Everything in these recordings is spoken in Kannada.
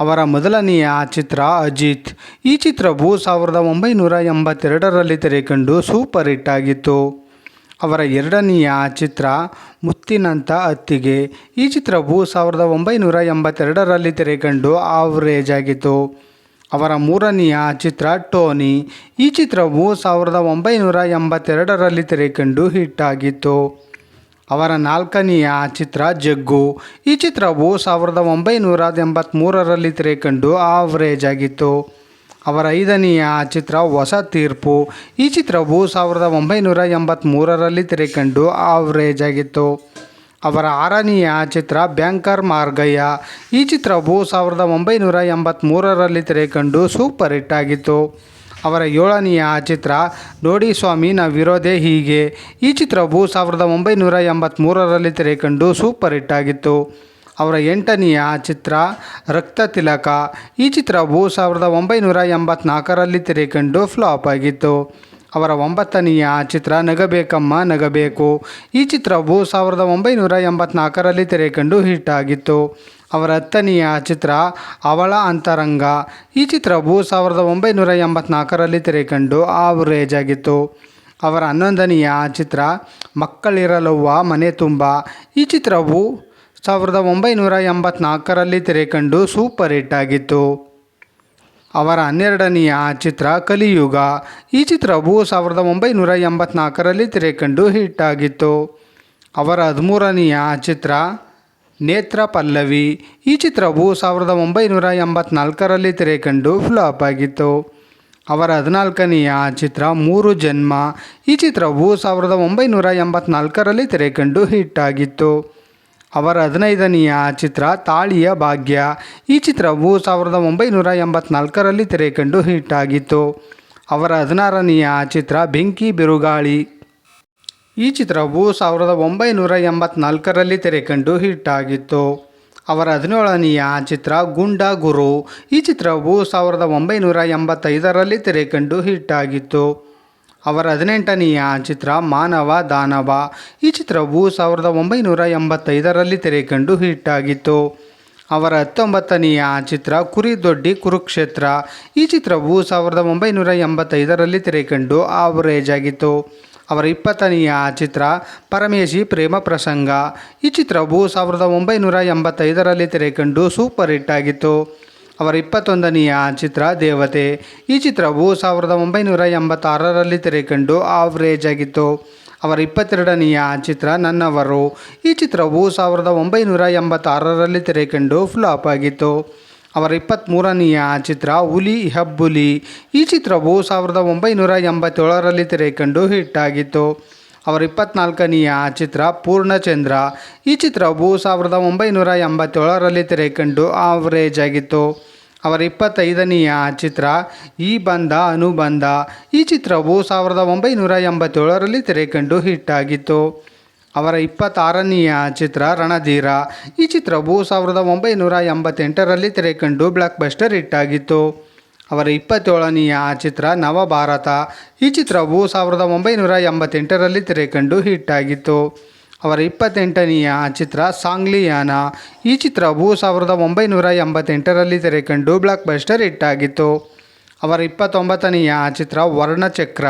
ಅವರ ಮೊದಲನೆಯ ಚಿತ್ರ ಅಜಿತ್. ಈ ಚಿತ್ರವು ಸಾವಿರದ ಒಂಬೈನೂರ ಎಂಬತ್ತೆರಡರಲ್ಲಿ ತೆರೆಕಂಡು ಸೂಪರ್ ಹಿಟ್ ಆಗಿತ್ತು. ಅವರ ಎರಡನೆಯ ಚಿತ್ರ ಮುತ್ತಿನಂಥ ಅತ್ತಿಗೆ ಈ ಚಿತ್ರವು ಸಾವಿರದ ಒಂಬೈನೂರ ಎಂಬತ್ತೆರಡರಲ್ಲಿ ತೆರೆಕಂಡು ಆವರೇಜ್ ಆಗಿತ್ತು. ಅವರ ಮೂರನೆಯ ಚಿತ್ರ ಟೋನಿ. ಈ ಚಿತ್ರವು ಸಾವಿರದ ಒಂಬೈನೂರ ಎಂಬತ್ತೆರಡರಲ್ಲಿ ತೆರೆಕಂಡು ಹಿಟ್ ಆಗಿತ್ತು. ಅವರ ನಾಲ್ಕನೆಯ ಚಿತ್ರ ಜಗ್ಗು. ಈ ಚಿತ್ರವು ಸಾವಿರದ ಒಂಬೈನೂರ ಎಂಬತ್ತ್ಮೂರರಲ್ಲಿ ತೆರೆಕಂಡು ಆವರೇಜ್ ಆಗಿತ್ತು. ಅವರ ಐದನೆಯ ಚಿತ್ರ ಹೊಸ ತೀರ್ಪು. ಈ ಚಿತ್ರವು ಸಾವಿರದ ಒಂಬೈನೂರ ಎಂಬತ್ತ್ಮೂರರಲ್ಲಿ ತೆರೆಕಂಡು ಆವರೇಜ್ ಆಗಿತ್ತು. ಅವರ ಆರನೆಯ ಚಿತ್ರ ಬ್ಯಾಂಕರ್ ಮಾರ್ಗಯ್ಯ. ಈ ಚಿತ್ರವು ಸಾವಿರದ ಒಂಬೈನೂರ ಎಂಬತ್ತ್ಮೂರರಲ್ಲಿ ತೆರೆಕಂಡು ಸೂಪರ್ ಹಿಟ್ ಆಗಿತ್ತು. ಅವರ ಏಳನೆಯ ಚಿತ್ರ ನೋಡಿ ಸ್ವಾಮಿ ನಾವಿರೋದೇ ಹೀಗೆ. ಈ ಚಿತ್ರವು ಸಾವಿರದ ಒಂಬೈನೂರ ಎಂಬತ್ತ್ಮೂರರಲ್ಲಿ ತೆರೆಕಂಡು ಸೂಪರ್ ಹಿಟ್ ಆಗಿತ್ತು. ಅವರ ಎಂಟನೆಯ ಚಿತ್ರ ರಕ್ತ ತಿಲಕ. ಈ ಚಿತ್ರವು ಸಾವಿರದ ಒಂಬೈನೂರ ಎಂಬತ್ನಾಲ್ಕರಲ್ಲಿ ತೆರೆಕಂಡು ಫ್ಲಾಪ್ ಆಗಿತ್ತು. ಅವರ ಒಂಬತ್ತನೆಯ ಚಿತ್ರ ನಗಬೇಕಮ್ಮ ನಗಬೇಕು. ಈ ಚಿತ್ರವು ಸಾವಿರದ ಒಂಬೈನೂರ ಎಂಬತ್ನಾಲ್ಕರಲ್ಲಿ ತೆರೆಕಂಡು ಹಿಟ್ ಆಗಿತ್ತು. ಅವರ ಹತ್ತನೆಯ ಚಿತ್ರ ಅವಳ ಅಂತರಂಗ. ಈ ಚಿತ್ರವು ಸಾವಿರದ ಒಂಬೈನೂರ ಎಂಬತ್ನಾಲ್ಕರಲ್ಲಿ ತೆರೆಕಂಡು ಆವರೇಜ್ ಆಗಿತ್ತು ಅವರ ಹನ್ನೊಂದನೆಯ ಚಿತ್ರ ಮಕ್ಕಳಿರಲವ್ವ ಮನೆ ತುಂಬ. ಈ ಚಿತ್ರವು ಸಾವಿರದ ಒಂಬೈನೂರ ಎಂಬತ್ನಾಲ್ಕರಲ್ಲಿ ತೆರೆಕಂಡು ಸೂಪರ್ ಹಿಟ್ ಆಗಿತ್ತು. ಅವರ ಹನ್ನೆರಡನೆಯ ಚಿತ್ರ ಕಲಿಯುಗ. ಈ ಚಿತ್ರವು ಸಾವಿರದ ಒಂಬೈನೂರ ಎಂಬತ್ನಾಲ್ಕರಲ್ಲಿ ತೆರೆಕಂಡು ಹಿಟ್ ಆಗಿತ್ತು. ಅವರ ಹದಿಮೂರನೆಯ ಚಿತ್ರ ನೇತ್ರ ಪಲ್ಲವಿ. ಈ ಚಿತ್ರವು ಸಾವಿರದ ಒಂಬೈನೂರ ಎಂಬತ್ನಾಲ್ಕರಲ್ಲಿ ತೆರೆಕಂಡು ಫ್ಲಾಪ್ ಆಗಿತ್ತು. ಅವರ ಹದಿನಾಲ್ಕನೆಯ ಚಿತ್ರ ಮೂರು ಜನ್ಮ. ಈ ಚಿತ್ರವು ಸಾವಿರದ ಒಂಬೈನೂರ ಎಂಬತ್ನಾಲ್ಕರಲ್ಲಿ ತೆರೆಕಂಡು ಹಿಟ್ ಆಗಿತ್ತು. ಅವರ ಹದಿನೈದನೆಯ ಚಿತ್ರ ತಾಳಿಯ ಭಾಗ್ಯ. ಈ ಚಿತ್ರವು ಸಾವಿರದ ಒಂಬೈನೂರ ಎಂಬತ್ನಾಲ್ಕರಲ್ಲಿ ತೆರೆಕಂಡು ಹಿಟ್ ಆಗಿತ್ತು. ಅವರ ಹದಿನಾರನೆಯ ಚಿತ್ರ ಬೆಂಕಿ ಬಿರುಗಾಳಿ. ಈ ಚಿತ್ರವು ಸಾವಿರದ ಒಂಬೈನೂರ ಎಂಬತ್ನಾಲ್ಕರಲ್ಲಿ ತೆರೆಕಂಡು ಹಿಟ್ ಆಗಿತ್ತು ಅವರ ಹದಿನೇಳನೆಯ ಚಿತ್ರ ಗುಂಡ ಗುರು. ಈ ಚಿತ್ರವು ಸಾವಿರದ ಒಂಬೈನೂರ ಎಂಬತ್ತೈದರಲ್ಲಿ ತೆರೆಕಂಡು ಹಿಟ್ ಆಗಿತ್ತು ಅವರ ಹದಿನೆಂಟನೆಯ ಚಿತ್ರ ಮಾನವ ದಾನವ. ಈ ಚಿತ್ರವು ಸಾವಿರದ ಒಂಬೈನೂರ ಎಂಬತ್ತೈದರಲ್ಲಿ ತೆರೆಕಂಡು ಹಿಟ್ ಆಗಿತ್ತು ಅವರ ಹತ್ತೊಂಬತ್ತನೆಯ ಚಿತ್ರ ಕುರಿದೊಡ್ಡಿ ಕುರುಕ್ಷೇತ್ರ. ಈ ಚಿತ್ರವು ಸಾವಿರದ ಒಂಬೈನೂರ ಎಂಬತ್ತೈದರಲ್ಲಿ ತೆರೆಕಂಡು ಆವರೇಜ್ ಆಗಿತ್ತು ಅವರ ಇಪ್ಪತ್ತನೆಯ ಚಿತ್ರ ಪರಮೇಶಿ ಪ್ರೇಮ ಪ್ರಸಂಗ. ಈ ಚಿತ್ರವು ಸಾವಿರದ ಒಂಬೈನೂರ ಎಂಬತ್ತೈದರಲ್ಲಿ ತೆರೆಕಂಡು ಸೂಪರ್ ಹಿಟ್ ಆಗಿತ್ತು. ಅವರ ಇಪ್ಪತ್ತೊಂದನೆಯ ಚಿತ್ರ ದೇವತೆ. ಈ ಚಿತ್ರವು ಸಾವಿರದ ಒಂಬೈನೂರ ಎಂಬತ್ತಾರರಲ್ಲಿ ತೆರೆಕಂಡು ಆವ್ರೇಜ್ ಆಗಿತ್ತು. ಅವರ ಇಪ್ಪತ್ತೆರಡನೆಯ ಚಿತ್ರ ನನ್ನವರು. ಈ ಚಿತ್ರವು ಸಾವಿರದ ಒಂಬೈನೂರ ಎಂಬತ್ತಾರರಲ್ಲಿ ತೆರೆಕಂಡು ಫ್ಲಾಪ್ ಆಗಿತ್ತು. ಅವರ ಇಪ್ಪತ್ತ್ಮೂರನೆಯ ಚಿತ್ರ ಹುಲಿ ಹಬ್ಬುಲಿ. ಈ ಚಿತ್ರವು ಸಾವಿರದ ಒಂಬೈನೂರ ಎಂಬತ್ತೇಳರಲ್ಲಿ ತೆರೆಕಂಡು ಹಿಟ್ ಆಗಿತ್ತು. ಅವರ ಇಪ್ಪತ್ನಾಲ್ಕನೆಯ ಚಿತ್ರ ಪೂರ್ಣಚಂದ್ರ. ಈ ಚಿತ್ರವು ಸಾವಿರದ ಒಂಬೈನೂರ ಎಂಬತ್ತೇಳರಲ್ಲಿ ತೆರೆಕಂಡು ಆವರೇಜ್ ಆಗಿತ್ತು. ಅವರ ಇಪ್ಪತ್ತೈದನೆಯ ಚಿತ್ರ ಈ ಬಂದ ಅನುಬಂಧ. ಈ ಚಿತ್ರವು ಸಾವಿರದ ಒಂಬೈನೂರ ಎಂಬತ್ತೇಳರಲ್ಲಿ ತೆರೆಕಂಡು ಹಿಟ್ ಆಗಿತ್ತು. ಅವರ ಇಪ್ಪತ್ತಾರನೆಯ ಚಿತ್ರ ರಣಧೀರ. ಈ ಚಿತ್ರವು ಸಾವಿರದ ಒಂಬೈನೂರ ಎಂಬತ್ತೆಂಟರಲ್ಲಿ ತೆರೆಕಂಡು ಬ್ಲಾಕ್ ಬಸ್ಟರ್ ಹಿಟ್ ಆಗಿತ್ತು. ಅವರ ಇಪ್ಪತ್ತೇಳನೆಯ ಚಿತ್ರ ನವಭಾರತ. ಈ ಚಿತ್ರವು ಸಾವಿರದ ಒಂಬೈನೂರ ಎಂಬತ್ತೆಂಟರಲ್ಲಿ ತೆರೆಕಂಡು ಹಿಟ್ ಆಗಿತ್ತು. ಅವರ ಇಪ್ಪತ್ತೆಂಟನೆಯ ಚಿತ್ರ ಸಾಂಗ್ಲಿಯಾನ. ಈ ಚಿತ್ರವು ಸಾವಿರದ ಒಂಬೈನೂರ ಎಂಬತ್ತೆಂಟರಲ್ಲಿ ತೆರೆಕಂಡು ಬ್ಲಾಕ್ ಬಸ್ಟರ್ ಹಿಟ್ ಆಗಿತ್ತು. ಅವರ ಇಪ್ಪತ್ತೊಂಬತ್ತನೆಯ ಚಿತ್ರ ವರ್ಣಚಕ್ರ.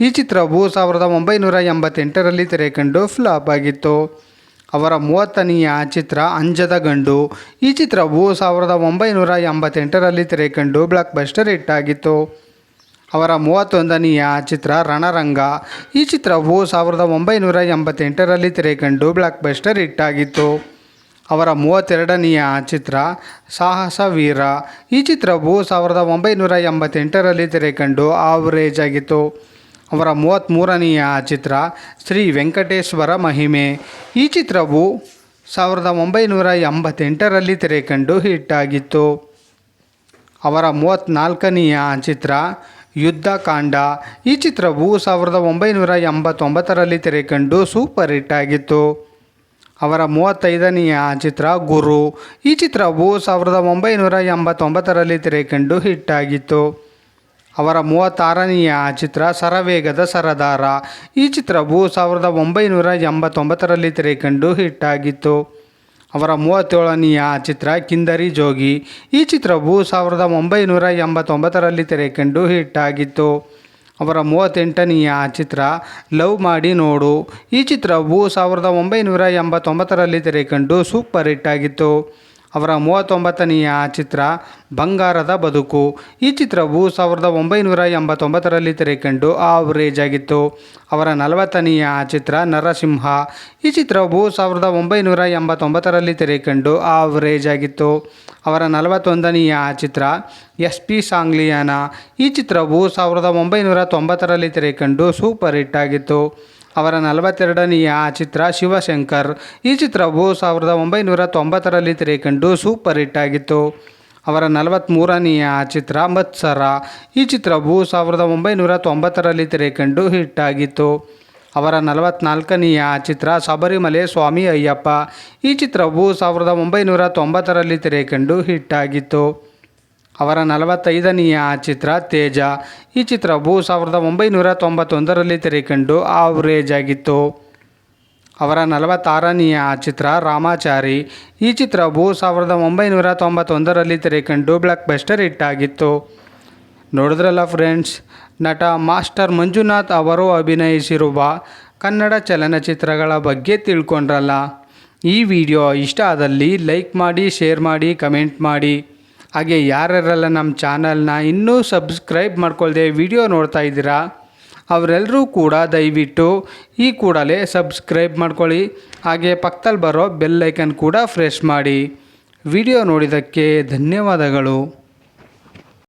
ಈ ಚಿತ್ರವು ಸಾವಿರದ ಒಂಬೈನೂರ ಎಂಬತ್ತೆಂಟರಲ್ಲಿ ತೆರೆಕಂಡು ಫ್ಲಾಪ್ ಆಗಿತ್ತು. ಅವರ ಮೂವತ್ತನೆಯ ಚಿತ್ರ ಅಂಜದ ಗಂಡು. ಈ ಚಿತ್ರವು ಸಾವಿರದ ಒಂಬೈನೂರ ಎಂಬತ್ತೆಂಟರಲ್ಲಿ ತೆರೆಕಂಡು ಬ್ಲಾಕ್ ಬಸ್ಟರ್ ಹಿಟ್ ಆಗಿತ್ತು. ಅವರ ಮೂವತ್ತೊಂದನೆಯ ಚಿತ್ರ ರಣರಂಗ. ಈ ಚಿತ್ರವು ಸಾವಿರದ ಒಂಬೈನೂರ ಎಂಬತ್ತೆಂಟರಲ್ಲಿ ತೆರೆಕಂಡು ಬ್ಲಾಕ್ ಬಸ್ಟರ್ ಹಿಟ್ ಆಗಿತ್ತು. ಅವರ ಮೂವತ್ತೆರಡನೆಯ ಚಿತ್ರ ಸಾಹಸ ವೀರ. ಈ ಚಿತ್ರವು ಸಾವಿರದ ಒಂಬೈನೂರ ಎಂಬತ್ತೆಂಟರಲ್ಲಿ ತೆರೆಕಂಡು ಆವರೇಜ್ ಆಗಿತ್ತು ಅವರ ಮೂವತ್ತ್ಮೂರನೆಯ ಚಿತ್ರ ಶ್ರೀ ವೆಂಕಟೇಶ್ವರ ಮಹಿಮೆ. ಈ ಚಿತ್ರವು ಸಾವಿರದ ಒಂಬೈನೂರ ಎಂಬತ್ತೆಂಟರಲ್ಲಿ ತೆರೆಕಂಡು ಹಿಟ್ ಆಗಿತ್ತು ಅವರ ಮೂವತ್ತ್ನಾಲ್ಕನೆಯ ಚಿತ್ರ ಯುದ್ಧಕಾಂಡ. ಈ ಚಿತ್ರವು ಸಾವಿರದ ಒಂಬೈನೂರ ಎಂಬತ್ತೊಂಬತ್ತರಲ್ಲಿ ತೆರೆಕಂಡು ಸೂಪರ್ ಹಿಟ್ ಆಗಿತ್ತು. ಅವರ ಮೂವತ್ತೈದನೆಯ ಚಿತ್ರ ಗುರು. ಈ ಚಿತ್ರವು ಸಾವಿರದ ಒಂಬೈನೂರ ಎಂಬತ್ತೊಂಬತ್ತರಲ್ಲಿ ತೆರೆಕಂಡು ಹಿಟ್ ಆಗಿತ್ತು ಅವರ ಮೂವತ್ತಾರನೆಯ ಚಿತ್ರ ಸರವೇಗದ ಸರದಾರ. ಈ ಚಿತ್ರವು ಸಾವಿರದ ಒಂಬೈನೂರ ಎಂಬತ್ತೊಂಬತ್ತರಲ್ಲಿ ತೆರೆಕಂಡು ಹಿಟ್ ಆಗಿತ್ತು ಅವರ ಮೂವತ್ತೇಳನೆಯ ಚಿತ್ರ ಕಿಂದರಿ ಜೋಗಿ. ಈ ಚಿತ್ರವು ಸಾವಿರದ ಒಂಬೈನೂರ ಎಂಬತ್ತೊಂಬತ್ತರಲ್ಲಿ ತೆರೆಕಂಡು ಹಿಟ್ ಆಗಿತ್ತು ಅವರ ಮೂವತ್ತೆಂಟನೆಯ ಚಿತ್ರ ಲವ್ ಮಾಡಿ ನೋಡು. ಈ ಚಿತ್ರವು ಸಾವಿರದ ಒಂಬೈನೂರ ಎಂಬತ್ತೊಂಬತ್ತರಲ್ಲಿ ತೆರೆಕಂಡು ಸೂಪರ್ ಹಿಟ್ ಆಗಿತ್ತು. ಅವರ ಮೂವತ್ತೊಂಬತ್ತನೆಯ ಚಿತ್ರ ಬಂಗಾರದ ಬದುಕು. ಈ ಚಿತ್ರವು ಸಾವಿರದ ಒಂಬೈನೂರ ಎಂಬತ್ತೊಂಬತ್ತರಲ್ಲಿ ತೆರೆಕಂಡು ಆವರೇಜ್ ಆಗಿತ್ತು. ಅವರ ನಲವತ್ತನೆಯ ಚಿತ್ರ ನರಸಿಂಹ. ಈ ಚಿತ್ರವು ಸಾವಿರದ ಒಂಬೈನೂರ ಎಂಬತ್ತೊಂಬತ್ತರಲ್ಲಿ ತೆರೆಕಂಡು ಆವರೇಜ್ ಆಗಿತ್ತು. ಅವರ ನಲವತ್ತೊಂದನೆಯ ಚಿತ್ರ ಎಸ್ ಪಿ ಸಾಂಗ್ಲಿಯಾನ. ಈ ಚಿತ್ರವು ಸಾವಿರದ ಒಂಬೈನೂರ ತೊಂಬತ್ತರಲ್ಲಿ ತೆರೆಕಂಡು ಸೂಪರ್ ಹಿಟ್ ಆಗಿತ್ತು. ಅವರ ನಲವತ್ತೆರಡನೆಯ ಚಿತ್ರ ಶಿವಶಂಕರ್. ಈ ಚಿತ್ರವು ಸಾವಿರದ ಒಂಬೈನೂರ ತೊಂಬತ್ತರಲ್ಲಿ ತೆರೆಕಂಡು ಸೂಪರ್ ಹಿಟ್ ಆಗಿತ್ತು. ಅವರ ನಲವತ್ತ್ಮೂರನೆಯ ಚಿತ್ರ ಮತ್ಸರ. ಈ ಚಿತ್ರವು ಸಾವಿರದ ಒಂಬೈನೂರ ತೊಂಬತ್ತರಲ್ಲಿ ತೆರೆಕಂಡು ಹಿಟ್ ಆಗಿತ್ತು. ಅವರ ನಲವತ್ನಾಲ್ಕನೆಯ ಚಿತ್ರ ಶಬರಿಮಲೆ ಸ್ವಾಮಿ ಅಯ್ಯಪ್ಪ. ಈ ಚಿತ್ರವು ಸಾವಿರದ ಒಂಬೈನೂರ ತೊಂಬತ್ತರಲ್ಲಿ ತೆರೆಕಂಡು ಹಿಟ್ ಆಗಿತ್ತು ಅವರ ನಲವತ್ತೈದನೆಯ ಚಿತ್ರ ತೇಜ. ಈ ಚಿತ್ರವು ಸಾವಿರದ ಒಂಬೈನೂರ ತೊಂಬತ್ತೊಂದರಲ್ಲಿ ತೆರೆಕಂಡು ಆವರೇಜ್ ಆಗಿತ್ತು ಅವರ ನಲವತ್ತಾರನೆಯ ಚಿತ್ರ ರಾಮಾಚಾರಿ. ಈ ಚಿತ್ರವು ಸಾವಿರದ ಒಂಬೈನೂರ ತೊಂಬತ್ತೊಂದರಲ್ಲಿ ತೆರೆಕಂಡು ಬ್ಲಾಕ್ ಬಸ್ಟರ್ ಹಿಟ್ ಆಗಿತ್ತು ನೋಡಿದ್ರಲ್ಲ ಫ್ರೆಂಡ್ಸ್ ನಟ ಮಾಸ್ಟರ್ ಮಂಜುನಾಥ್ ಅವರು ಅಭಿನಯಿಸಿರುವ ಕನ್ನಡ ಚಲನಚಿತ್ರಗಳ ಬಗ್ಗೆ ತಿಳ್ಕೊಂಡ್ರಲ್ಲ. ಈ ವಿಡಿಯೋ ಇಷ್ಟ ಆದಲ್ಲಿ ಲೈಕ್ ಮಾಡಿ, ಶೇರ್ ಮಾಡಿ, ಕಮೆಂಟ್ ಮಾಡಿ. ಹಾಗೆ ಯಾರ್ಯಾರೆಲ್ಲ ನಮ್ಮ ಚಾನಲ್ನ ಇನ್ನೂ ಸಬ್ಸ್ಕ್ರೈಬ್ ಮಾಡ್ಕೊಳ್ದೆ ವಿಡಿಯೋ ನೋಡ್ತಾ ಇದ್ದೀರಾ ಅವರೆಲ್ಲರೂ ಕೂಡ ದಯವಿಟ್ಟು ಈ ಕೂಡಲೇ ಸಬ್ಸ್ಕ್ರೈಬ್ ಮಾಡ್ಕೊಳ್ಳಿ. ಹಾಗೆ ಪಕ್ಕದಲ್ಲಿ ಬರೋ ಬೆಲ್ ಐಕನ್ ಕೂಡ ಫ್ರೆಶ್ ಮಾಡಿ. ವಿಡಿಯೋ ನೋಡಿದ್ದಕ್ಕೆ ಧನ್ಯವಾದಗಳು.